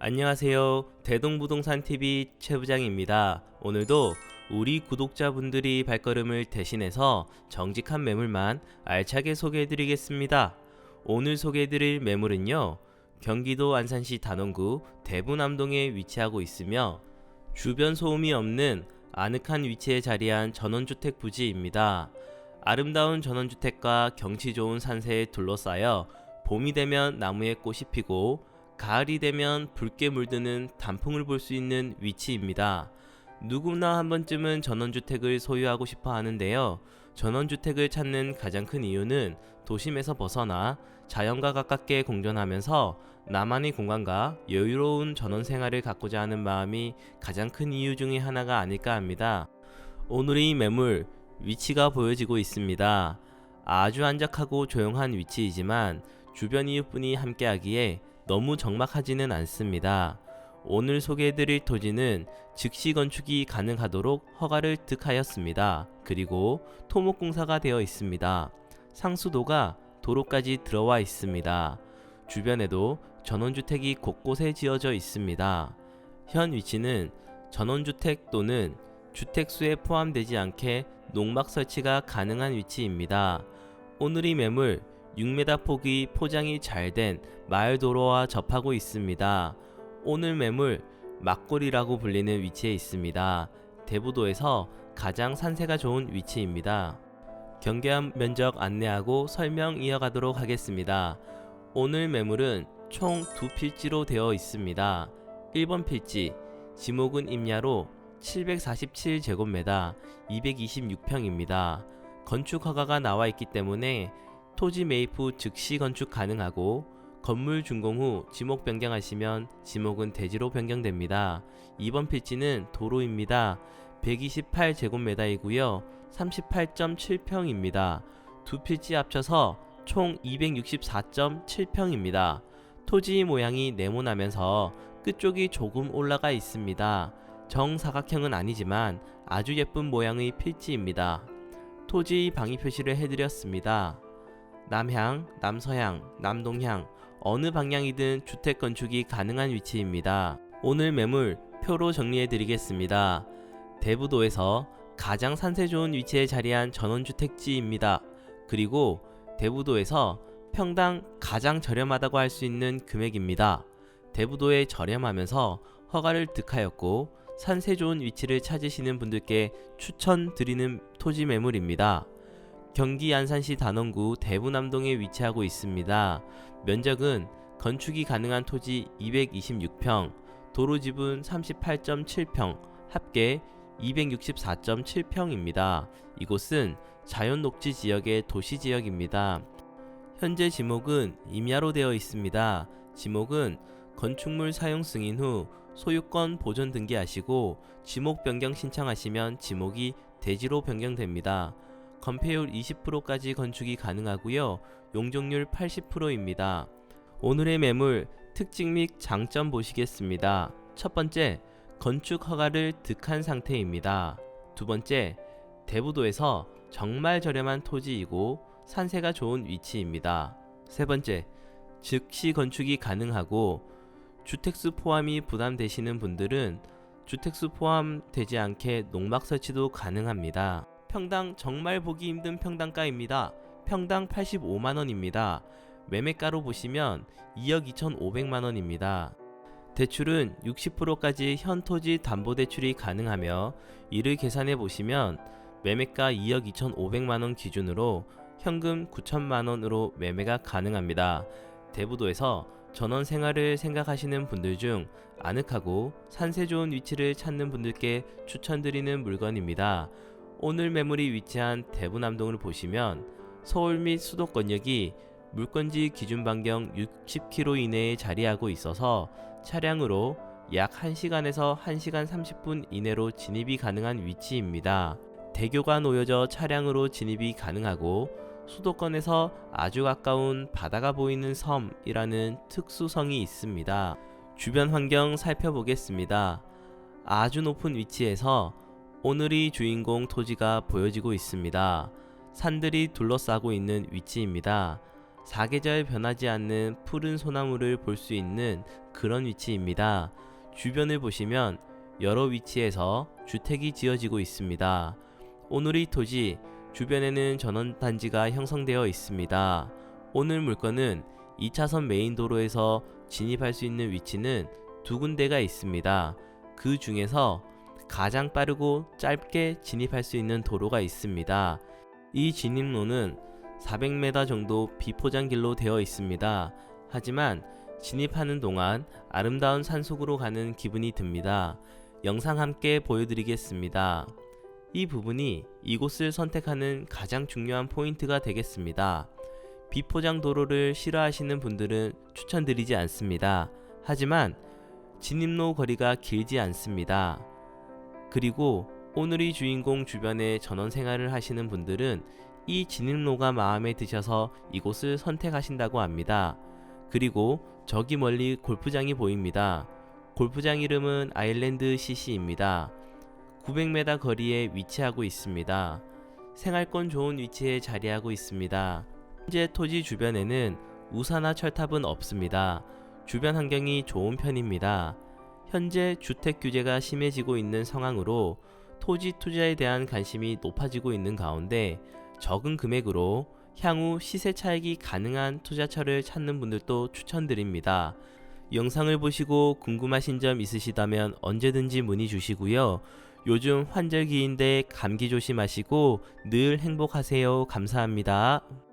안녕하세요. 대동부동산 TV 최 부장입니다. 오늘도 우리 구독자분들이 발걸음을 대신해서 정직한 매물만 알차게 소개해드리겠습니다. 오늘 소개해드릴 매물은요. 경기도 안산시 단원구 대부남동에 위치하고 있으며 주변 소음이 없는 아늑한 위치에 자리한 전원주택 부지입니다. 아름다운 전원주택과 경치 좋은 산세에 둘러싸여 봄이 되면 나무에 꽃이 피고 가을이 되면 붉게 물드는 단풍을 볼 수 있는 위치입니다. 누구나 한 번쯤은 전원주택을 소유하고 싶어 하는데요. 전원주택을 찾는 가장 큰 이유는 도심에서 벗어나 자연과 가깝게 공존하면서 나만의 공간과 여유로운 전원 생활을 갖고자 하는 마음이 가장 큰 이유 중의 하나가 아닐까 합니다. 오늘의 매물 위치가 보여지고 있습니다. 아주 안락하고 조용한 위치이지만 주변 이웃분이 함께하기에 너무 적막하지는 않습니다. 오늘 소개해드릴 토지는 즉시 건축이 가능하도록 허가를 득하였습니다. 그리고 토목공사가 되어 있습니다. 상수도가 도로까지 들어와 있습니다. 주변에도 전원주택이 곳곳에 지어져 있습니다. 현 위치는 전원주택 또는 주택수에 포함되지 않게 농막 설치가 가능한 위치입니다. 오늘의 매물 6m 폭의 포장이 잘 된 마을 도로와 접하고 있습니다. 오늘 매물 막골이라고 불리는 위치에 있습니다. 대부도에서 가장 산세가 좋은 위치입니다. 경계함 면적 안내하고 설명 이어가도록 하겠습니다. 오늘 매물은 총 두 필지로 되어 있습니다. 1번 필지 지목은 임야로 747제곱미터 226평입니다. 건축 허가가 나와 있기 때문에 토지 매입 후 즉시 건축 가능하고 건물 준공 후 지목 변경하시면 지목은 대지로 변경됩니다. 2번 필지는 도로입니다. 128제곱미터이고요. 38.7평입니다. 두 필지 합쳐서 총 264.7평입니다. 토지 모양이 네모나면서 끝쪽이 조금 올라가 있습니다. 정사각형은 아니지만 아주 예쁜 모양의 필지입니다. 토지 방위 표시를 해드렸습니다. 남향, 남서향, 남동향 어느 방향이든 주택 건축이 가능한 위치입니다. 오늘 매물 표로 정리해 드리겠습니다. 대부도에서 가장 산세 좋은 위치에 자리한 전원주택지입니다. 그리고 대부도에서 평당 가장 저렴하다고 할 수 있는 금액입니다. 대부도에 저렴하면서 허가를 득하였고 산세 좋은 위치를 찾으시는 분들께 추천드리는 토지 매물입니다. 경기 안산시 단원구 대부남동에 위치하고 있습니다. 면적은 건축이 가능한 토지 226평, 도로 지분 38.7평, 합계 264.7평입니다. 이곳은 자연 녹지 지역의 도시 지역입니다. 현재 지목은 임야로 되어 있습니다. 지목은 건축물 사용 승인 후 소유권 보존 등기하시고 지목 변경 신청하시면 지목이 대지로 변경됩니다. 건폐율 20%까지 건축이 가능하고요. 용적률 80%입니다. 오늘의 매물 특징 및 장점 보시겠습니다. 첫 번째, 건축 허가를 득한 상태입니다. 두 번째, 대부도에서 정말 저렴한 토지이고 산세가 좋은 위치입니다. 세 번째, 즉시 건축이 가능하고 주택수 포함이 부담되시는 분들은 주택수 포함되지 않게 농막 설치도 가능합니다. 평당 정말 보기 힘든 평당가입니다. 평당 85만원입니다. 매매가로 보시면 2억 2,500만원입니다. 대출은 60%까지 현 토지 담보대출이 가능하며 이를 계산해 보시면 매매가 2억 2,500만원 기준으로 현금 9천만원으로 매매가 가능합니다. 대부도에서 전원 생활을 생각하시는 분들 중 아늑하고 산세 좋은 위치를 찾는 분들께 추천드리는 물건입니다. 오늘 매물이 위치한 대부남동을 보시면 서울 및 수도권역이 물건지 기준 반경 60km 이내에 자리하고 있어서 차량으로 약 1시간에서 1시간 30분 이내로 진입이 가능한 위치입니다. 대교가 놓여져 차량으로 진입이 가능하고 수도권에서 아주 가까운 바다가 보이는 섬이라는 특수성이 있습니다. 주변 환경 살펴보겠습니다. 아주 높은 위치에서 오늘의 주인공 토지가 보여지고 있습니다. 산들이 둘러싸고 있는 위치입니다. 사계절 변하지 않는 푸른 소나무를 볼 수 있는 그런 위치입니다. 주변을 보시면 여러 위치에서 주택이 지어지고 있습니다. 오누리 토지 주변에는 전원 단지가 형성되어 있습니다. 오늘 물건은 2차선 메인 도로에서 진입할 수 있는 위치는 두 군데가 있습니다. 그 중에서 가장 빠르고 짧게 진입할 수 있는 도로가 있습니다. 이 진입로는 400m 정도 비포장길로 되어 있습니다. 하지만 진입하는 동안 아름다운 산속으로 가는 기분이 듭니다. 영상 함께 보여드리겠습니다. 이 부분이 이곳을 선택하는 가장 중요한 포인트가 되겠습니다. 비포장 도로를 싫어하시는 분들은 추천드리지 않습니다. 하지만 진입로 거리가 길지 않습니다. 그리고 오늘의 주인공 주변에 전원 생활을 하시는 분들은 이 진입로가 마음에 드셔서 이곳을 선택하신다고 합니다. 그리고 저기 멀리 골프장이 보입니다. 골프장 이름은 아일랜드 CC입니다. 900m 거리에 위치하고 있습니다. 생활권 좋은 위치에 자리하고 있습니다. 현재 토지 주변에는 우사나 철탑은 없습니다. 주변 환경이 좋은 편입니다. 현재 주택 규제가 심해지고 있는 상황으로 토지 투자에 대한 관심이 높아지고 있는 가운데 적은 금액으로 향후 시세 차익이 가능한 투자처를 찾는 분들도 추천드립니다. 영상을 보시고 궁금하신 점 있으시다면 언제든지 문의 주시고요. 요즘 환절기인데 감기 조심하시고 늘 행복하세요. 감사합니다.